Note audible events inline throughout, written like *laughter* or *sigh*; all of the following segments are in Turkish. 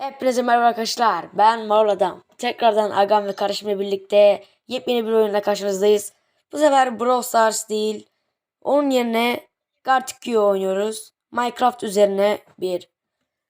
Hepinize merhaba arkadaşlar. Ben Marul Adam. Tekrardan Agam ve kardeşimle birlikte yepyeni bir oyunla karşınızdayız. Bu sefer Brawl Stars değil. Onun yerine Gartic oynuyoruz. Minecraft üzerine bir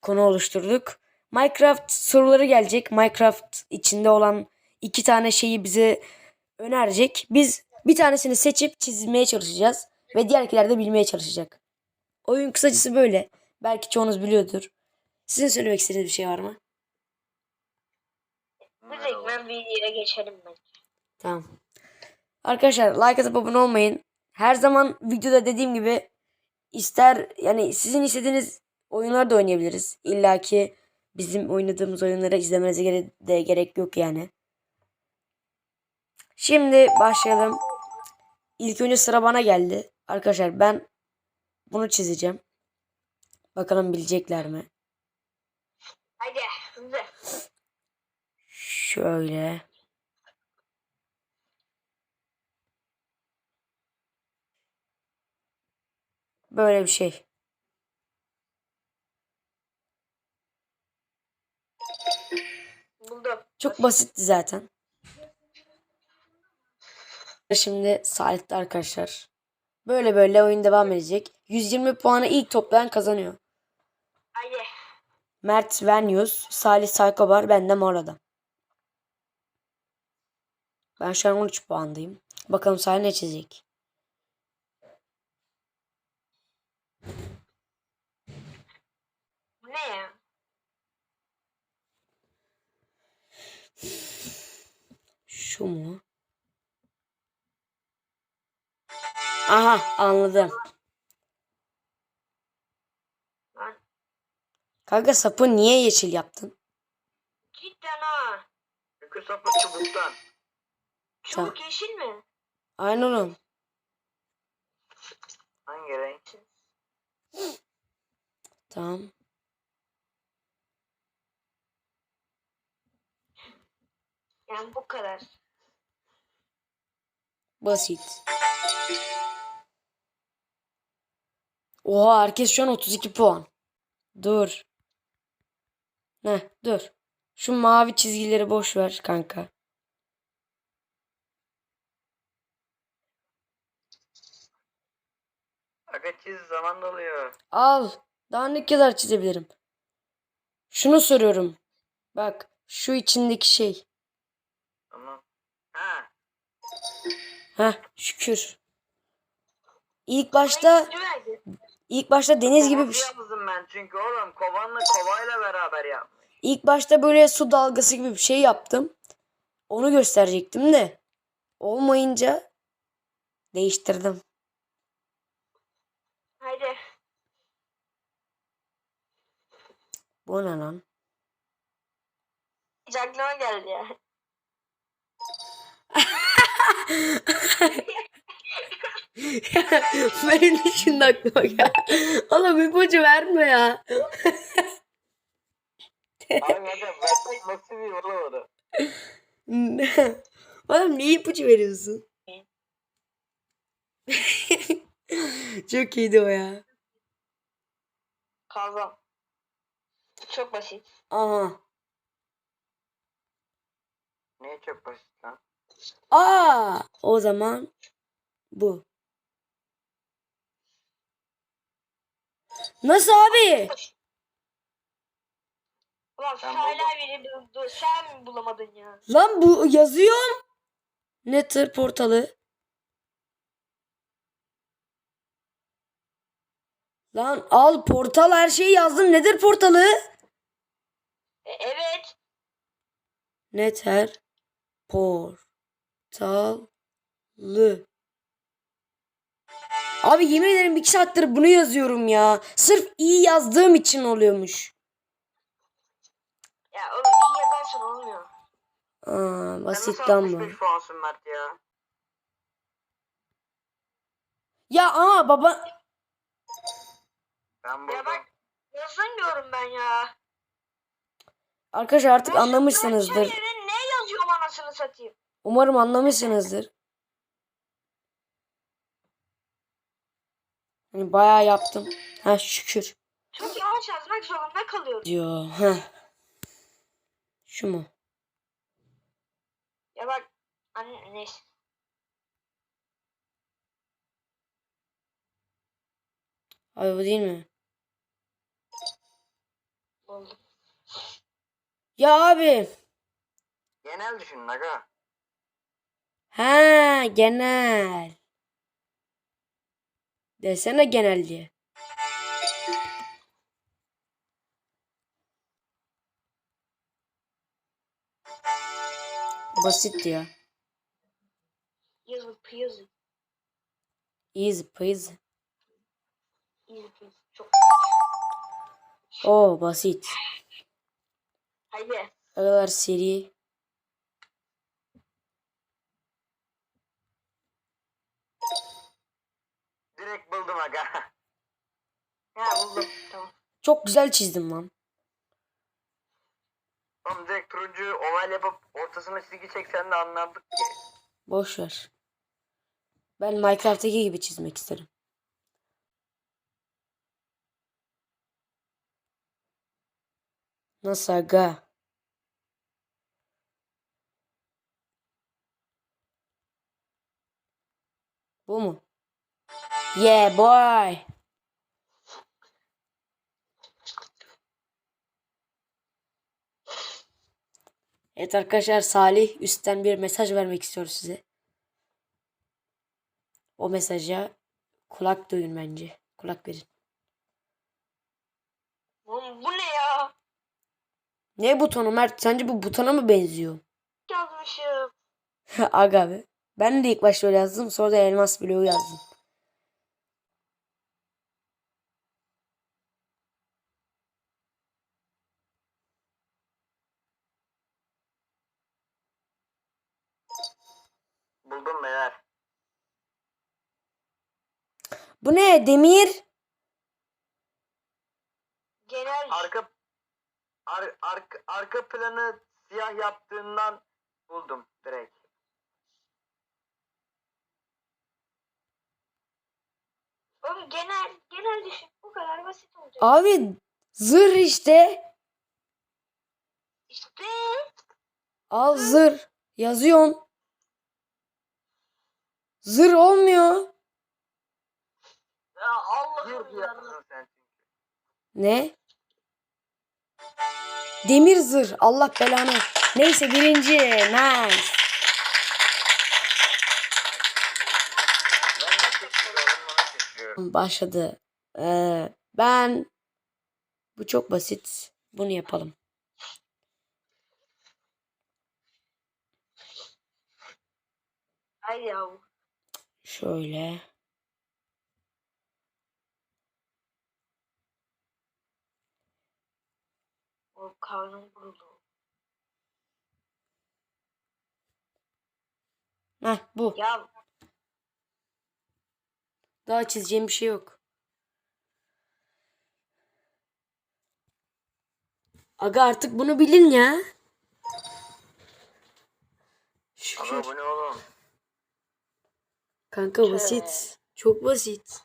konu oluşturduk. Minecraft soruları gelecek. Minecraft içinde olan iki tane şeyi bize önerecek. Biz bir tanesini seçip çizmeye çalışacağız. Ve diğerkiler de bilmeye çalışacak. Oyun kısacası böyle. Belki çoğunuz biliyordur. Sizin söylemek istediğiniz bir şey var mı? Direkt ben videoya geçelim ben. Tamam. Arkadaşlar like atıp abone olmayın. Her zaman videoda dediğim gibi ister yani sizin istediğiniz oyunları da oynayabiliriz. İlla ki bizim oynadığımız oyunları izlemenize gere- de gerek yok yani. Şimdi başlayalım. İlk önce sıra bana geldi. Arkadaşlar ben bunu çizeceğim. Bakalım bilecekler mi? Hadi hızlı. Şöyle. Böyle bir şey. Buldum. Çok basitti zaten. Şimdi Salih'te arkadaşlar. Böyle böyle oyun devam edecek. 120 puanı ilk toplayan kazanıyor. Hadi. Mert Venyus, Salih Saykobar, ben de Mor Adam. Ben şu an 13 puandayım. Bakalım Salih ne çizecek. Ne ya? Şu mu? Aha anladım. Lan Kanka sapı niye yeşil yaptın? cidden ha. Çünkü sapı çubuktan. Çubuk yeşil mi? Aynen oğlum. Hangi renk? Tamam. Yani bu kadar. Basit. Oha herkes şu an 32 puan. Dur. Ne? Dur. Şu mavi çizgileri boş ver kanka. Aga çiz zaman doluyor. Al. Daha ne kadar çizebilirim? Şunu soruyorum. Bak şu içindeki şey. Tamam. Ha. Heh şükür. İlk başta. İlk başta deniz gibi bir şey. yaptım ben çünkü oğlum kovanla kovayla beraber yapmış. İlk başta böyle su dalgası gibi bir şey yaptım. Onu gösterecektim de olmayınca değiştirdim. Hadi. Bu ne lan? Hiç aklıma geldi ya. *laughs* *laughs* Benim de şimdi aklıma geldi. Oğlum ipucu verme ya. *laughs* Oğlum niye ipucu veriyorsun? *laughs* Çok iyiydi o ya. Kazan. Çok basit. Aha. Niye çok basit lan? Aa, o zaman bu. Nasıl abi? Ulan Ben hala buldum. beni buldu. Sen mi bulamadın ya? Lan bu yazıyorum. Nether portalı. Lan al portal her şeyi yazdım. Nedir portalı? E, evet. Nether portalı. Abi yemin ederim iki saattir bunu yazıyorum ya. Sırf iyi yazdığım için oluyormuş. Ya oğlum iyi yazarsan olmuyor. Aa, Sen basit nasıl lan bu. 65 puansın Mert ya? Ya ama baba Ben buldum. bak- Yazın diyorum ben ya. arkadaşlar artık Ben anlamışsınızdır. Ne yazıyorum anasını satayım? Umarım anlamışsınızdır. Hani bayağı yaptım. Ha şükür Çok yavaş yazmak zorunda kalıyorum. diyor. Heh. Şu mu? Ya bak anne neyse. Abi bu değil mi? Buldum. Ya abi. Genel düşünün aga. Ha genel. Desene genel diye. Basit ya. Yazı piyazı. Easy peasy. Easy peasy. Çok. Oo basit. Haydi. O kadar seri. Direkt buldum aga. *laughs* Ha buldum. Tamam. Çok güzel çizdim lan. Oğlum direkt turuncu oval yapıp ortasına çizgi çeksen de anlardık ki. Boş ver. Ben Minecraft'taki gibi çizmek isterim. Nasıl aga? Bu mu? Yeah boy. Evet arkadaşlar Salih üstten bir mesaj vermek istiyor size. O mesaja kulak duyun bence. Kulak verin. Oğlum bu ne ya? Ne butonu Mert? Sence bu butona mı benziyor? Yazmışım. *laughs* Aga be. Ben de ilk başta öyle yazdım. Sonra da elmas bloğu yazdım. Buldum beyler. Bu ne? Demir? Genel. Arka ar, arka, arka planı siyah yaptığından buldum direkt. Oğlum genel. Genel düşün. Bu kadar basit olacak. Abi zırh işte. İşte. Al zırh. Yazıyorsun. Zırh olmuyor. Ya Allah'ım. Ne? Demir zırh. Allah belanı. Neyse birinci. Nice. Başladı. Ee, ben bu çok basit. Bunu yapalım. Yav. Şöyle. O karnım kuruldu. Heh bu. Ya Daha çizeceğim bir şey yok. Aga artık bunu bilin ya. Şükür. Aga bu ne oğlum? Kanka basit. Çok basit.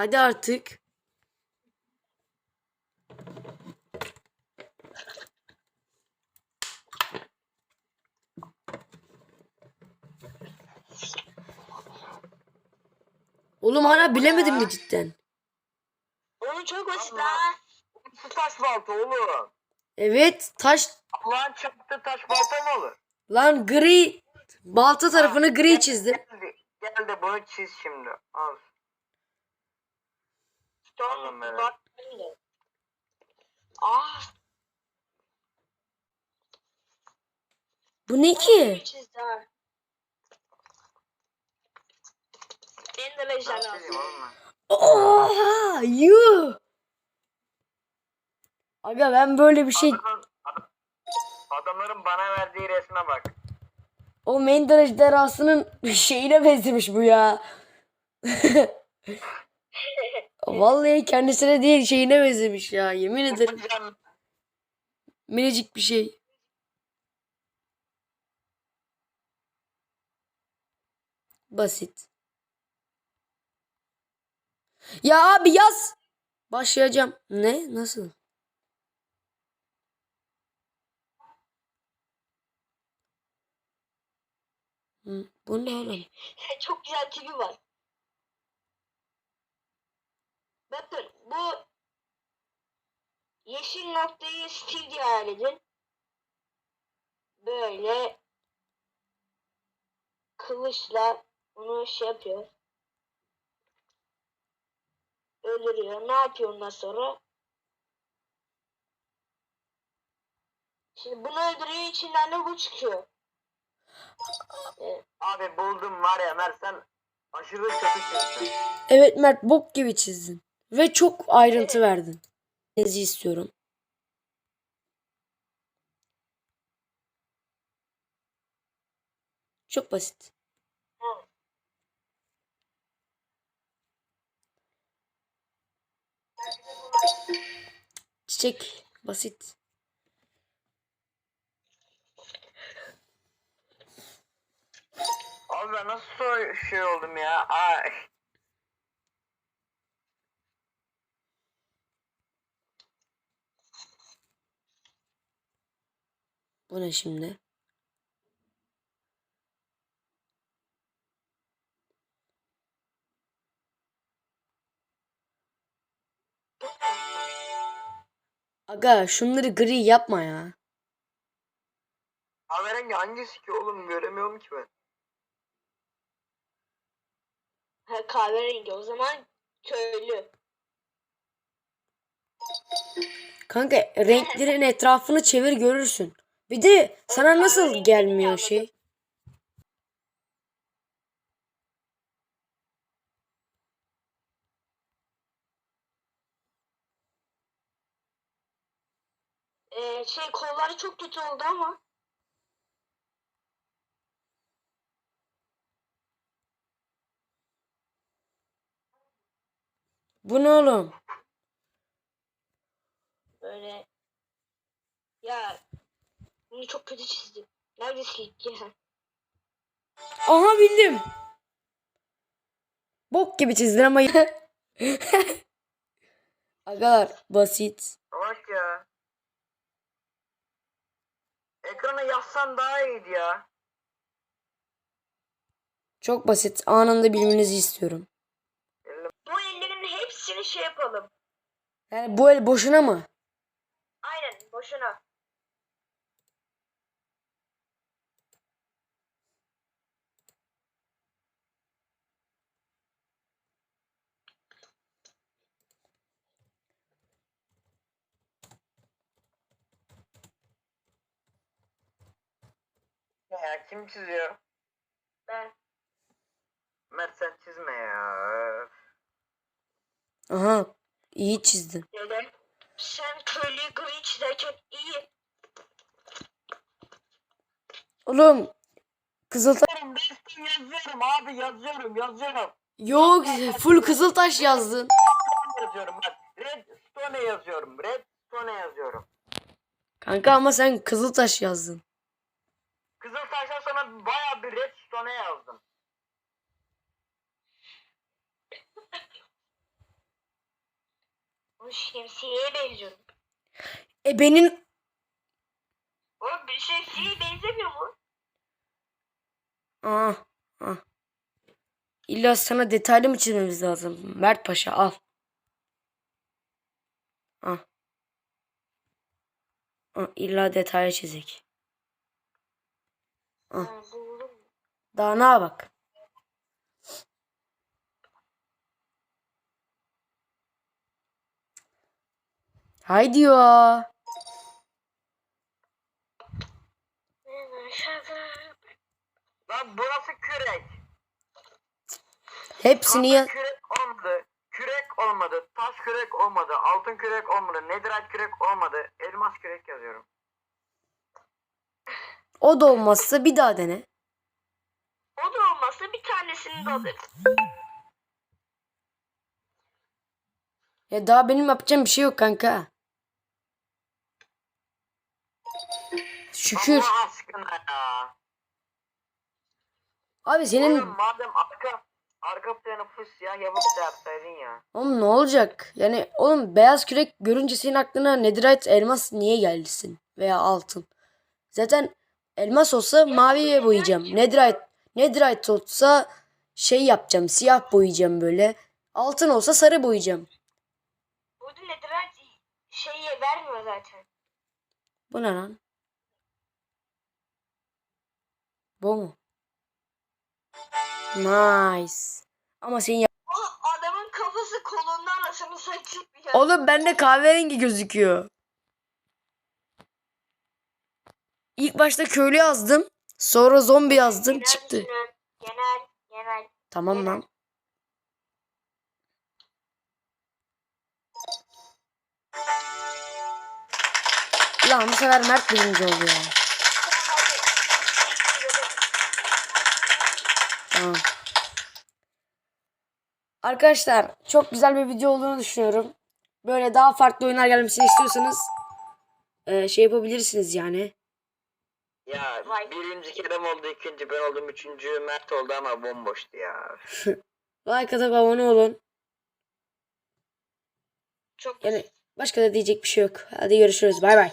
Hadi artık. Oğlum hala bilemedin mi cidden? Onun çok basit lan. Su taş balta oğlum. Evet taş Allah'ın çarptığı taş balta mı olur? lan gri balta tarafını gri çizdim. Gel, gel de bunu çiz şimdi. Al. Evet. bak. Ah. Bu ne ki? Çizdi ha. En de Ben lejyen çizeyim alsın. oğlum ben. Oha! Yuh! Aga ben böyle bir şey... Adamın- adam- adamların bana verdiği resme bak. O Mendel ejderhasının *laughs* şeyine benzemiş bu ya. *laughs* Vallahi kendisine değil şeyine benzemiş ya. Yemin ederim. Minicik bir şey. Basit. Ya abi yaz. Başlayacağım. Ne? Nasıl? Hı, bu ne oğlum? Çok güzel tipi var. Bakın bu yeşil noktayı Steve diye hayal edin. Böyle kılıçla bunu şey yapıyor. Öldürüyor. Ne yapıyor ondan sonra? Şimdi bunu öldürüyor içinden de bu çıkıyor. Abi buldum var ya Mert sen aşırı kötü çizdin. Evet Mert bok gibi çizdin. Ve çok ayrıntı verdin. Nezi istiyorum. Çok basit. Çiçek basit. Abi ben nasıl şey oldum ya? Ay. Bu ne şimdi? Aga şunları gri yapma ya. Kahverengi hangisi ki oğlum göremiyorum ki ben. Ha, kahverengi o zaman köylü. Kanka renklerin etrafını çevir görürsün. Bir de sana nasıl gelmiyor şey? Ee, şey kolları çok kötü oldu ama. Bu ne oğlum? Böyle ya bunu çok kötü çizdim. Neredesin ya? *laughs* Aha bildim. Bok gibi çizdin ama. Agalar *laughs* basit. Bak ya. Ekrana yazsan daha iyiydi ya. Çok basit. Anında bilmenizi istiyorum. Bu ellerin hepsini şey yapalım. Yani bu el boşuna mı? Aynen boşuna. Ya kim çiziyor? Ben Mert sen çizme ya. Aha iyi çizdin. neden? Sen gri çizerken iyi. Oğlum Kızıltaş Yazıyorum restim yazıyorum abi yazıyorum yazıyorum. yok full Kızıltaş yazdın. yazıyorum bak. Redstone yazıyorum. Redstone yazıyorum. Kanka ama sen Kızıltaş yazdın. Kızıltaş'tan sonra baya bir redstone yazdım. Bu şemsiyeye benziyor. E benim Oğlum bir şemsiyeye benzemiyor mu? ah, ah. İlla sana detaylı mı çizmemiz lazım? Mert Paşa al. Ah. Ah, illa detaylı çizek. Ah. Ne bak. Haydi ya. Lan burası kürek. Hepsini ya kürek olmadı. Kürek olmadı. Taş kürek olmadı. Altın kürek olmadı. Netherite kürek olmadı. Elmas kürek yazıyorum. O da olmazsa bir daha dene. O da olmazsa bir tanesini de alırız. Ya daha benim yapacağım bir şey yok kanka. Şükür. Allah aşkına ya. Abi senin Oğlum madem arka arka planı full siyah yapıp da yapsaydın ya. Oğlum ne olacak? Yani oğlum beyaz kürek görünce senin aklına netherite elmas niye gelsin? Veya altın. Zaten elmas olsa maviye boyayacağım. Netherite, netherite olsa şey yapacağım. Siyah boyayacağım böyle. Altın olsa sarı boyayacağım. Burada netherite şeyi vermiyor zaten. Bu ne lan? Bu mu? Nice. Ama senin yap- O adamın kafası kolundan aşağı saçık Oğlum bende kahverengi gözüküyor. İlk başta köylü yazdım. Sonra zombi yazdım çıktı. Genel, genel. Tamam lan. Lan bu sefer Mert birinci oldu ya. Tamam. Arkadaşlar çok güzel bir video olduğunu düşünüyorum. Böyle daha farklı oyunlar gelmesini istiyorsanız eee, şey yapabilirsiniz yani. Ya Vay. birinci Kerem oldu, ikinci ben oldum, üçüncü Mert oldu ama bomboştu ya. *laughs* Like atıp abone olun. Çok Yani başka da diyecek bir şey yok. Hadi görüşürüz. Bay bay.